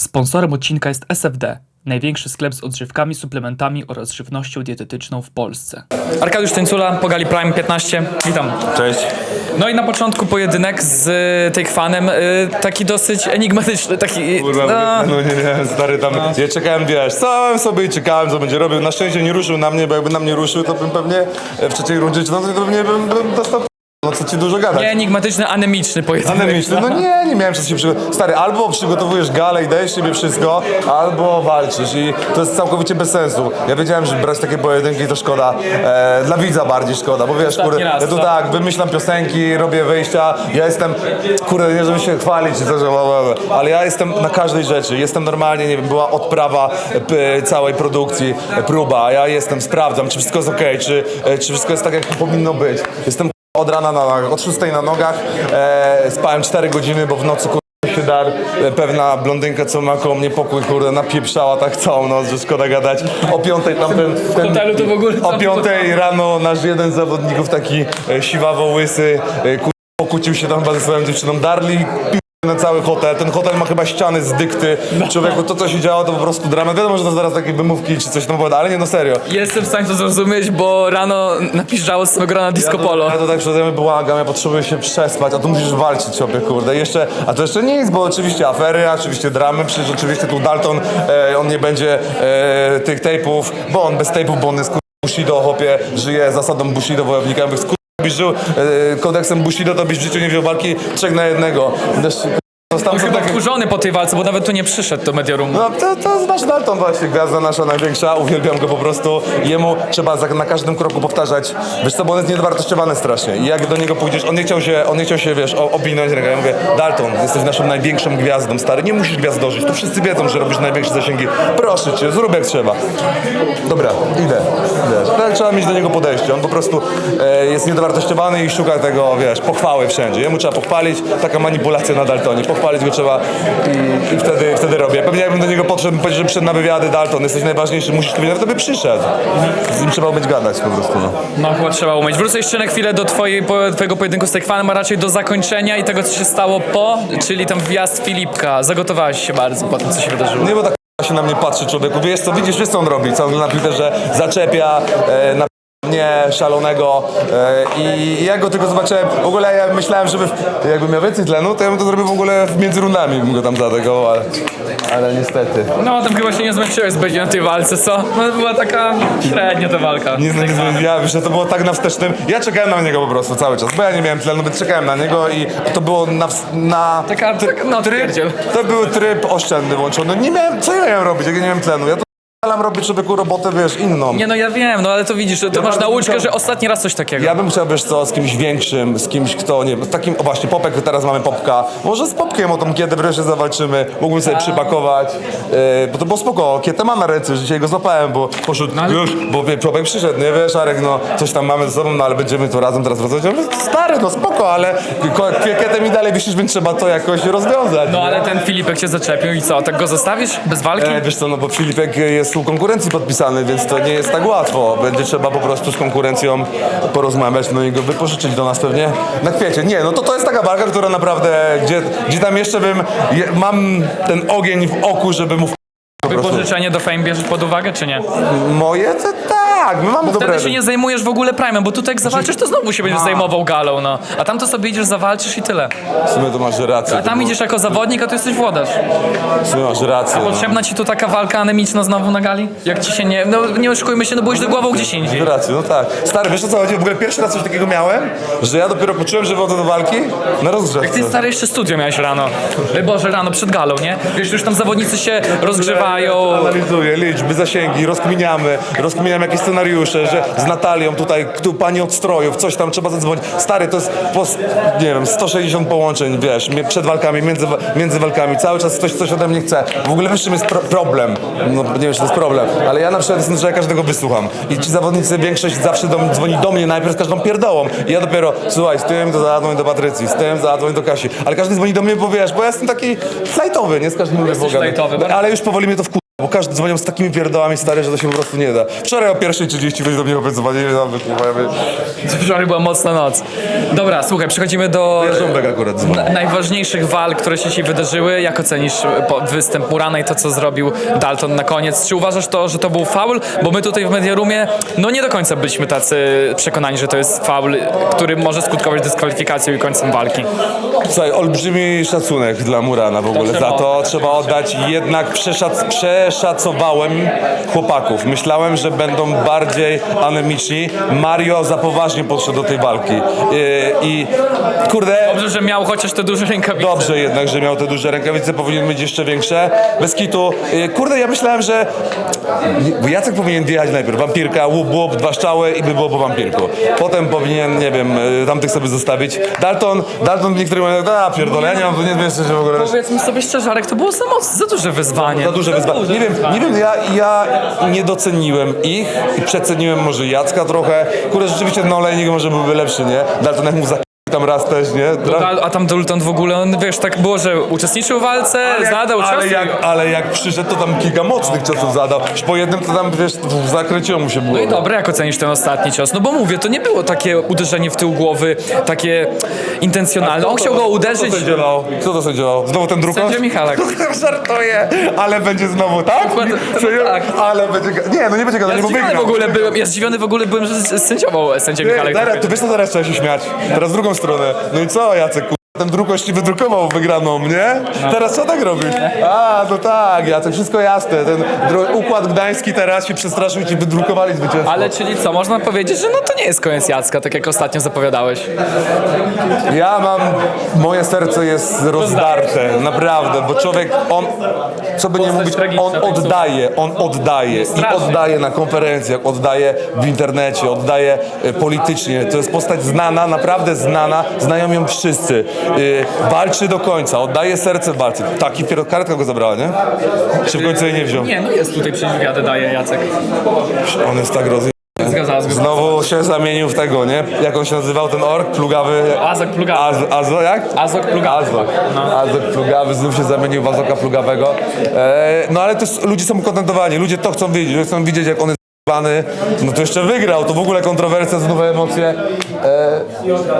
Sponsorem odcinka jest SFD, największy sklep z odżywkami, suplementami oraz żywnością dietetyczną w Polsce. Arkadiusz Tańcula, Pogali Prime 15, witam. Cześć. No i na początku pojedynek z y, Takefanem, y, taki dosyć enigmatyczny, taki... Kurwa, no, no nie, nie, stary tam, ja czekałem, wiesz, stałem sobie i czekałem, co będzie robił. Na szczęście nie ruszył na mnie, bo jakby na mnie ruszył, to bym pewnie w trzeciej rundzie, czy no, to pewnie bym, bym dostał no co ci dużo gadać. nie enigmatyczny, anemiczny pojedynek. Anemiczny, no nie, nie miałem czasu się przygotować. Stary, albo przygotowujesz galę i dajesz siebie wszystko, albo walczysz i to jest całkowicie bez sensu. Ja wiedziałem, że brać takie pojedynki to szkoda, e, dla widza bardziej szkoda, bo wiesz, Ostatni kurde, raz, ja tu co? tak, wymyślam piosenki, robię wyjścia, ja jestem, kurde, nie żeby się chwalić, czy coś, ale ja jestem na każdej rzeczy, jestem normalnie, nie wiem, była odprawa p, całej produkcji, e, próba, ja jestem, sprawdzam, czy wszystko jest okej, czy, e, czy wszystko jest tak, jak powinno być. Jestem od rana na nogach, od 6 na nogach, e, spałem 4 godziny, bo w nocy się dar, e, pewna blondynka, co ma koło mnie pokój, kurde, napieprzała tak całą noc, że szkoda gadać. O piątej tam ten, ten hotelu to w ogóle o piątej rano nasz jeden z zawodników, taki e, siwawo-łysy, e, pokłócił się tam chyba ze swoją dziewczyną, darli pi- na cały hotel. Ten hotel ma chyba ściany z dykty. Człowieku, to co się działo, to po prostu dramat. Wiadomo, że to zaraz takie wymówki czy coś tam powiada, ale nie, no serio. Jestem w stanie to zrozumieć, bo rano napiszczało z samego rana disco Ja to, polo. ja to tak przede błagam, ja potrzebuję się przespać, a tu musisz walczyć sobie, kurde. Jeszcze, a to jeszcze nic, bo oczywiście afery, oczywiście dramy, przecież oczywiście tu Dalton, e, on nie będzie e, tych tejpów, bo on bez tejpów, bo on jest kur- Bushido, chłopie, żyje zasadą Bushido wojownika, skur- byś e, kodeksem Bushido, to byś w życiu nie wziął walki trzech na jednego. Został On chyba wkurzony po tej walce, bo nawet tu nie przyszedł do Mediarumu. no to, to znasz Dalton właśnie, gwiazda nasza największa, uwielbiam go po prostu. Jemu trzeba za, na każdym kroku powtarzać, wiesz co, bo on jest niedowartościowany strasznie. I jak do niego pójdziesz, on nie chciał się, on nie chciał się wiesz, o- obwinąć ręką. Ja mówię, Dalton, jesteś naszą największą gwiazdą, stary, nie musisz gwiazdożyć, tu wszyscy wiedzą, że robisz największe zasięgi. Proszę cię, zrób jak trzeba. Dobra, idę. Wiesz, tak trzeba mieć do niego podejście. On po prostu e, jest niedowartościowany i szuka tego, wiesz, pochwały wszędzie. Jemu trzeba pochwalić, taka manipulacja na Daltonie. Pochwalić go trzeba i, i wtedy, wtedy robię. Pewnie jakbym do niego podszedł, bym powiedział, że przyszedł na wywiady, Dalton, jesteś najważniejszy, musisz tu być, nawet by przyszedł. Z nim trzeba umieć gadać po prostu, no. No chyba trzeba umyć. Wrócę jeszcze na chwilę do twojej, po, twojego pojedynku z Tekwanem, a raczej do zakończenia i tego, co się stało po, czyli tam wjazd Filipka. Zagotowałeś się bardzo po tym, co się wydarzyło. Nie, bo tak się na mnie patrzy człowieku. Wiesz co, widzisz, wiesz co on robi, ciągle na Twitterze zaczepia, e, na mnie szalonego e, i ja go tylko zobaczyłem, w ogóle ja myślałem, żeby jakbym miał więcej tlenu, to ja bym to zrobił w ogóle między rundami, bym go tam zaatakował, ale, ale niestety. No, tam chyba się nie zmęczyłeś zbytnio na tej walce, co? No, była taka średnia ta walka. Nie, no, nie, ja, że to było tak na wstecznym, ja czekałem na niego po prostu cały czas, bo ja nie miałem tlenu, więc czekałem na niego i to było na, na Taka, taka no, tryb. to był tryb oszczędny włączony, nie miałem, co ja miałem robić, jak ja nie miałem tlenu, ja to Staram robić człowieku robotę, wiesz, inną. Nie no, ja wiem, no ale to widzisz, to masz bardzo nauczkę, bym że ostatni raz coś takiego. Ja bym chciał, wiesz co, z kimś większym, z kimś, kto, nie wiem, z takim, o właśnie, Popek, teraz mamy Popka, może z Popkiem o tą Kietę wreszcie zawalczymy, mógłbym sobie przypakować, yy, bo to było spoko, Kietę mam na ręce, już dzisiaj go złapałem, bo poszedł ale- już, bo wie, Popek przyszedł, nie wiesz, Arek, no, coś tam mamy ze sobą, no ale będziemy tu razem teraz wracać, ja mówię, stary, no spoko, ale ko- Kietę mi dalej wisisz, więc trzeba to jakoś rozwiązać. No ale ten Filipek cię zaczepił i co, tak go zostawisz? Bez walki? E, wiesz co, no bo Filipek jest u konkurencji podpisany, więc to nie jest tak łatwo. Będzie trzeba po prostu z konkurencją porozmawiać, no i go wypożyczyć do nas pewnie na kwiecie. Nie, no to to jest taka walka, która naprawdę, gdzie, gdzie tam jeszcze bym, je, mam ten ogień w oku, żeby mu prostu. Wypożyczenie do Fame bierzesz pod uwagę, czy nie? Moje? To tak, my mamy dobre... Wtedy się nie zajmujesz w ogóle Prime'em, bo tutaj jak zawalczysz, to znowu się będziesz zajmował galą, no. A tam to sobie idziesz, zawalczysz i tyle. W sumie to masz rację. A tam idziesz jako zawodnik, a tu jesteś włodarz. W sumie masz rację. no. Potrzebna ci tu taka walka anemiczna znowu na gali? Jak ci się nie... No nie oszukujmy się, no byłeś do głową gdzieś indziej. Rację, no tak. Stary, wiesz o co chodzi? W ogóle pierwszy raz coś takiego miałem, że ja dopiero poczułem, że wychodzę do walki na rozgrzewce. Ty stary jeszcze studio miałeś rano. Ej, Boże, rano przed galą, nie? Wiesz, już tam zawodnicy się Analizuję liczby, zasięgi, rozkminiamy, rozkminiamy jakieś scenariusze, że z Natalią tutaj, tu pani od strojów, coś tam trzeba zadzwonić. Stary, to jest, po, nie wiem, 160 połączeń, wiesz, przed walkami, między, między walkami, cały czas ktoś coś ode mnie chce. W ogóle wiesz, czym jest pro problem? No, nie wiem, czy to jest problem, ale ja na przykład jestem, że ja każdego wysłucham. I ci zawodnicy, większość zawsze do, dzwoni do mnie najpierw z każdą pierdołą. I ja dopiero, słuchaj, z tym to zadzwoń do Patrycji, z tym zadzwoń do Kasi. Ale każdy dzwoni do mnie, bo wiesz, bo ja jestem taki flajtowy, nie z każdym mówię Jesteś bardzo. Ale już powoli mnie to. Bo każdy dzwonił z takimi pierdołami stary, że to się po prostu nie da. Wczoraj o 1.30 ktoś do mnie obiecowali, nie wiem, kurwa, ja mówię, Wczoraj była mocna noc. Dobra, słuchaj, przechodzimy do Żąbek akurat na- najważniejszych walk, które się dzisiaj wydarzyły. Jak ocenisz e, po- występ Murana i to, co zrobił Dalton na koniec? Czy uważasz to, że to był faul? Bo my tutaj w Mediarumie, no nie do końca byliśmy tacy przekonani, że to jest faul, który może skutkować dyskwalifikacją i końcem walki. Słuchaj, olbrzymi szacunek dla Murana w ogóle trzeba za to. oddać. Trzeba oddać. Jednak przeszac przeszacowałem chłopaków. Myślałem, że będą bardziej anemiczni. Mario za poważnie podszedł do tej walki. Yy, I kurde, Dobrze, że miał chociaż te duże rękawice. Dobrze jednak, że miał te duże rękawice, powinien mieć jeszcze większe. Bez kitu. Yy, Kurde, ja myślałem, że Jacek powinien jechać najpierw. Wampirka, łup, łup, dwa szczały i by było po wampirku. Potem powinien, nie wiem, yy, tamtych sobie zostawić. Dalton, Dalton w niektórych momentach, a pierdolę, ja nie mam, nie wiem, że w ogóle... Powiedzmy sobie szczerze, Arek, to było za za duże wyzwanie. Za duże wyzwanie. Nie wiem, nie wiem, ja, ja nie doceniłem ich i przeceniłem może Jacka trochę. Kurde, rzeczywiście no olejnik może byłby lepszy, nie? Dalton jak mu za tam raz też, nie? Dra- A, a tam Dalton w ogóle, on wiesz, tak było, że uczestniczył w walce, zadał ale ciosy. jak, ale jak przyszedł, to tam kilka mocnych ciosów zadał. Po jednym to tam, wiesz, zakręciło mu się było. No i dobre, jak ocenisz ten ostatni cios? No bo mówię, to nie było takie uderzenie w tył głowy, takie intencjonalne. On chciał go uderzyć. Kto to sędziował? Kto to sędziował? Znowu ten drukarz? Sędzia Michalak. Żartuję, ale będzie znowu, tak? Dokładnie, Serio? tak. Ale będzie... ga- Nie, no nie będzie gadał, Ja bo zdziwiony w wygrał. ogóle byłem, ja zdziwiony w ogóle byłem, że sędziował sędzia Nie, Michalak. Teraz, to wiesz co teraz trzeba się śmiać? Teraz w stronę. No i co Jacek, ten drukość ci wydrukował wygraną, nie? Teraz co tak robisz? A, no tak, Jacek, wszystko jasne. Ten dro- układ gdański teraz się przestraszył i ci wydrukowali zwycięstwo. Ale czyli co, można powiedzieć, że no to nie jest koniec Jacka, tak jak ostatnio zapowiadałeś. Ja mam, moje serce jest rozdarte, naprawdę, bo człowiek, on, co by nie mówić, tragiczna, on tak oddaje, on oddaje i oddaje na konferencjach, oddaje w internecie, oddaje e, politycznie. To jest postać znana, naprawdę znana, znają ją wszyscy. E, Walczy do końca, oddaje serce w walce. Taki pier- karetka go zabrała, nie? Czy w końcu jej nie wziął? Nie, no jest tutaj przecież wywiady daje Jacek. On jest tak roz... Zgadzam się. Znowu się zamienił w tego, nie? Jak on się nazywał, ten ork? Plugawy... Azok plugawy. Az, Azo, jak? Azok plugawy. Azok. No. Azok plugawy, znów się zamienił w Azoka plugawego. E, no ale to jest, ludzie są ukontentowani, ludzie to chcą widzieć, ludzie chcą widzieć jak on jest No to jeszcze wygrał, to w ogóle kontrowersja, nowe emocje. E,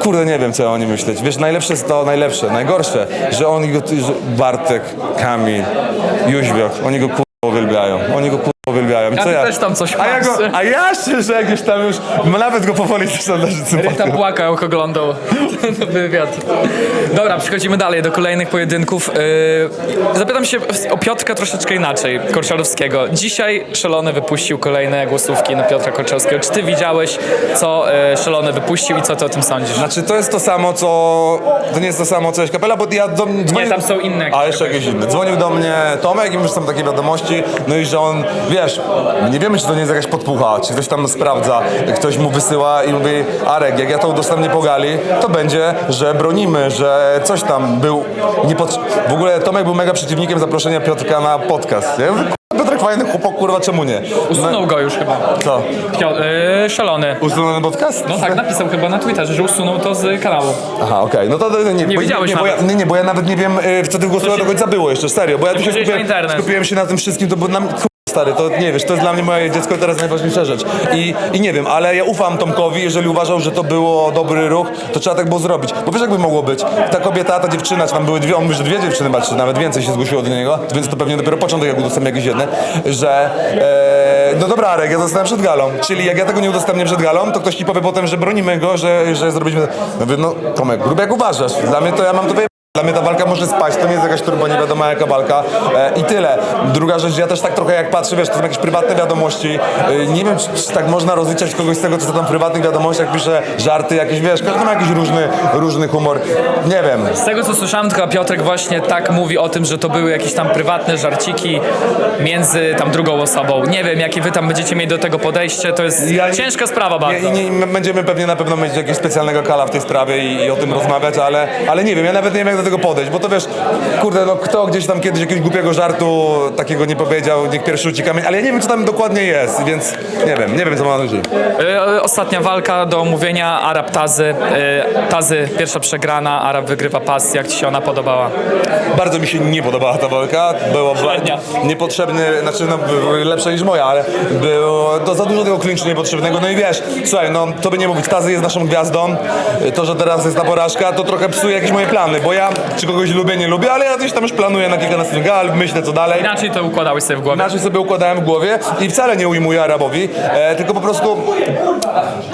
kurde, nie wiem co o nim myśleć. Wiesz, najlepsze jest to, najlepsze, najgorsze, że oni go, że Bartek, Kamil, Jóźwiok, oni go kurwa uwielbiają. Oni go kurwa uwielbiają. I A co ty ja? też tam coś a ja, go, a ja szczerze gdzieś tam już, nawet go powoli zaczynam darzyć sympatią. Tam płakał, jak oglądał ten wywiad. Dobra, przechodzimy dalej do kolejnych pojedynków. Yy, zapytam się o Piotrka troszeczkę inaczej, Korczalowskiego. Dzisiaj Szalony wypuścił kolejne głosówki na Piotra Korczalowskiego. Czy ty widziałeś, co yy, Szalony wypuścił i co ty o tym sądzisz? Znaczy to jest to samo, co... To nie jest to samo, co jest kapela, bo ja do mnie dzwonił... tam są inne jakieś A, jeszcze jakieś inne. Dzwonił do mnie Tomek i już są takie wiadomości, no i że on, wiesz, nie wiemy, czy to nie jest jakaś podpucha, czy ktoś tam sprawdza, ktoś mu wysyła i mówi, Arek, jak ja to udostępnię po gali, to będzie, że bronimy, że coś tam był... Nie pot... W ogóle Tomek był mega przeciwnikiem zaproszenia Piotrka na podcast. "Kurwa, Piotrek fajny chłopak, kurwa, czemu nie? Usunął go już chyba. Co? Yy, szalony. Usunął ten podcast? No tak, napisał chyba na Twitterze, że usunął to z kanału. Aha, okej, no to nie, nie, bo, widziałeś nie, bo ja, nawet. nie, nie, bo ja nawet nie wiem, y, w co tych głosowało do końca było jeszcze, serio, bo ja tu się skupiłem, internet. skupiłem się na tym wszystkim, to było nam, stary, to nie wiesz, to jest dla mnie moje dziecko teraz najważniejsza rzecz. I, i nie wiem, ale ja ufam Tomkowi, jeżeli uważał, że to było dobry ruch, to trzeba tak było zrobić, bo wiesz jakby mogło być, ta kobieta, ta dziewczyna, czy tam były dwie, on mówi, że dwie dziewczyny, czy nawet więcej się zgłosiło do niego, więc to pewnie dopiero początek, jak udostępnię jakieś jedne, że e, no dobra, Arek, ja zostałem przed galą, czyli jak ja tego nie udostępnię przed galą, to ktoś ci powie potem, że bronimy go, że, że zrobiliśmy, no mówię, no Tomek, grube jak uważasz, dla mnie to ja mam to. Dla mnie ta walka może spać, to nie jest jakaś turbo nie wiadomo jaka walka e, i tyle. Druga rzecz, ja też tak trochę jak patrzę, wiesz, to są jakieś prywatne wiadomości, e, nie wiem czy, czy tak można rozliczać kogoś z tego, co tam w prywatnych wiadomościach pisze, żarty jakieś, wiesz, każdy ma jakiś różny, różny humor, nie wiem. Z tego co słyszałem, tylko Piotrek właśnie tak mówi o tym, że to były jakieś tam prywatne żarciki między tam drugą osobą. Nie wiem, jakie wy tam będziecie mieli do tego podejście, to jest Ja ciężka sprawa bardzo. Nie, nie, będziemy pewnie na pewno mieć jakiegoś specjalnego kala w tej sprawie i, i o tym rozmawiać, ale, ale nie wiem, ja nawet nie wiem do tego podejść, bo to wiesz, kurde, no kto gdzieś tam kiedyś jakiegoś głupiego żartu takiego nie powiedział, niech pierwszy rzuci kamień, ale ja nie wiem, co tam dokładnie jest, więc nie wiem, nie wiem, co ma na myśli. E, Ostatnia walka do omówienia, Arab Tazy. E, Tazy, pierwsza przegrana, Arab wygrywa pas. Jak ci się ona podobała? Bardzo mi się nie podobała ta walka, było Średnia. niepotrzebny, znaczy no, były lepsze niż moja, ale było to za dużo tego klinczu niepotrzebnego, no i wiesz, słuchaj, no to by nie mówić, Tazy jest naszą gwiazdą, to, że teraz jest ta porażka, to trochę psuje jakieś moje plany, bo ja czy kogoś lubię, nie lubię, ale ja gdzieś tam już planuję na kilka następnych gal, myślę co dalej. Inaczej to układałeś sobie w głowie. Inaczej sobie układałem w głowie i wcale nie ujmuję Arabowi, e, tylko po prostu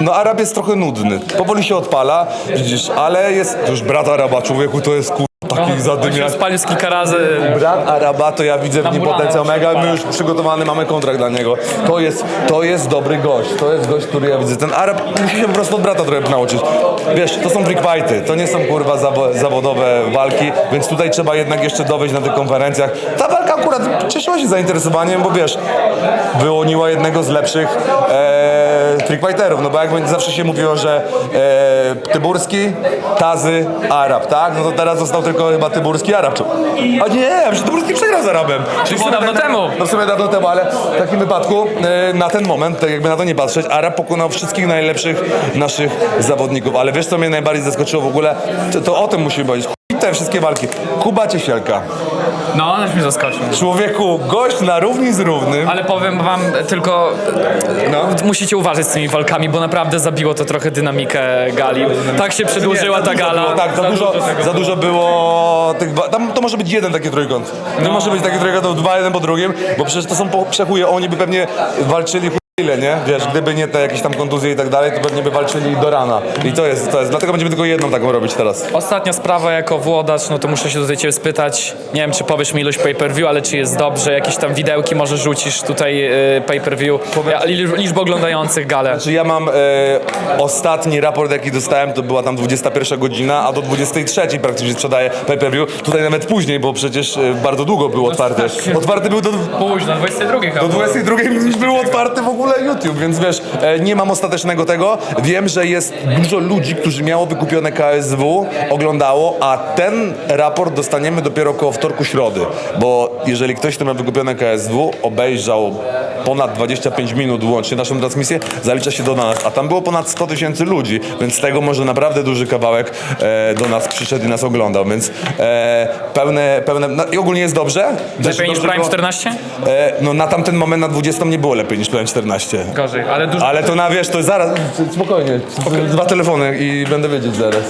no Arab jest trochę nudny. Powoli się odpala, widzisz, ale jest to już brat Araba, człowieku to jest kur... taki On się zadymiarz. spalił z kilka razy. Brat Araba to ja widzę w nim potencjał mega, my już przygotowany mamy kontrakt dla niego. To jest, to jest dobry gość, to jest gość, który ja widzę. Ten Arab musi się po prostu od brata trochę nauczyć. Wiesz, to są freak fighty, to nie są kurwa zawo- zawodowe walki, więc tutaj trzeba jednak jeszcze dowieść na tych konferencjach. Ta walka akurat cieszyła się zainteresowaniem, bo wiesz, wyłoniła jednego z lepszych e, freak fighterów, no bo jak będzie- zawsze się mówiło, że e, Tyburski, Tazy, Arab, tak? No to teraz został tylko chyba Tyburski, Arab. A nie, że Tyburski przegrał z Arabem. Czyli w było dawno tak- temu. No w sumie dawno temu, ale w takim wypadku e, na ten moment, tak jakby na to nie patrzeć, Arab pokonał wszystkich najlepszych naszych zawodników. Ale wiesz co mnie najbardziej zaskoczyło w ogóle? To, to o tym musimy powiedzieć. Te wszystkie walki. Kuba Ciesielka. No, też mnie zaskoczył. Człowieku, gość na równi z równym. Ale powiem wam tylko, No. musicie uważać z tymi walkami, bo naprawdę zabiło to trochę dynamikę gali. Tak się przedłużyła Nie, ta za dużo gala. Było, tak, za, dużo, tego za dużo było tych. Tam to może być jeden taki trójkąt. Nie może być taki trójkąt, dwa jeden po drugim, bo przecież to są po- przechuje. Oni by pewnie walczyli ile, nie? Wiesz, gdyby nie te jakieś tam kontuzje i tak dalej, to pewnie by walczyli do rana. I to jest, to jest. Dlatego będziemy tylko jedną taką robić teraz. Ostatnia sprawa jako włodacz, no to muszę się tutaj ciebie spytać. Nie wiem, czy powiesz mi ilość pay-per-view, ale czy jest dobrze, jakieś tam widełki może rzucisz tutaj y, pay-per-view, ja, li- liczbę oglądających galę. Czy ja mam e, ostatni raport, jaki dostałem, to była tam 21 godzina, a do 23 praktycznie sprzedaję pay-per-view. Tutaj nawet później, bo przecież e, bardzo długo był otwarty. tak. Otwarty był do, Późno, 22 chyba. Do 22 był otwarty w ogóle YouTube, więc wiesz, e, nie mam ostatecznego tego. Wiem, że jest dużo ludzi, którzy miało wykupione KSW, oglądało, a ten raport dostaniemy dopiero koło wtorku środy. Bo jeżeli ktoś, kto ma wykupione KSW, obejrzał ponad 25 minut łącznie naszą transmisję, zalicza się do nas. A tam było ponad 100 tysięcy ludzi, więc z tego może naprawdę duży kawałek e, do nas przyszedł i nas oglądał, więc e, pełne, pełne, no, i ogólnie jest dobrze. Lepiej niż Prime było- 14? E, no na tamten moment na 20 nie było lepiej niż Prime 14. Gorzej, ale dużo. Ale to na wiesz, to zaraz, spokojnie, dwa telefony i będę wiedzieć zaraz.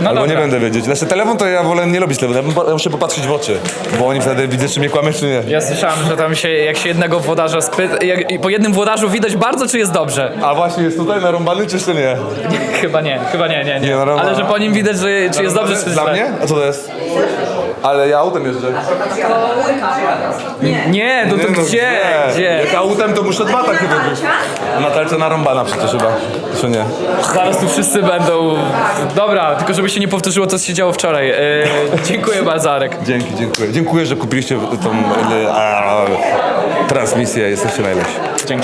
No Albo dobra. nie będę wiedzieć. Znaczy telefon to ja wolę nie lubić telefonu, ja, muszę popatrzeć w oczy, bo oni wtedy widzę, czy mnie kłamie, czy nie. Ja słyszałem, że tam się, jak się jednego włodarza spyta, jak, po jednym włodarzu widać bardzo, czy jest dobrze. A właśnie jest tutaj narąbany, czy jeszcze nie? Chyba nie, chyba nie, nie, nie. Nie, Ale że po nim widać, że, czy jest dobrze, czy jest Dla źle. mnie? A co to jest? Ale ja autem jeżdżę. Nie, no to Nie, no gdzie? Gdzie? Jak autem to muszę dwa takie wybić. Natalce narąbana przecież chyba, czy nie? Zaraz tu wszyscy będą... Dobra, tylko żeby się nie powtórzyło, co się działo wczoraj. E, dziękuję bardzo, Arek. Dzięki, dziękuję. Dziękuję, że kupiliście tą e, a, transmisję, jesteście najlepsi. Dzięki.